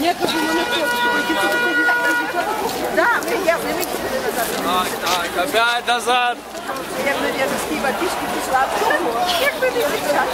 Некогда на Да, ми я не назад. Так, так, опять назад. Я б, я з Києва пішки пішла. Як не пішла.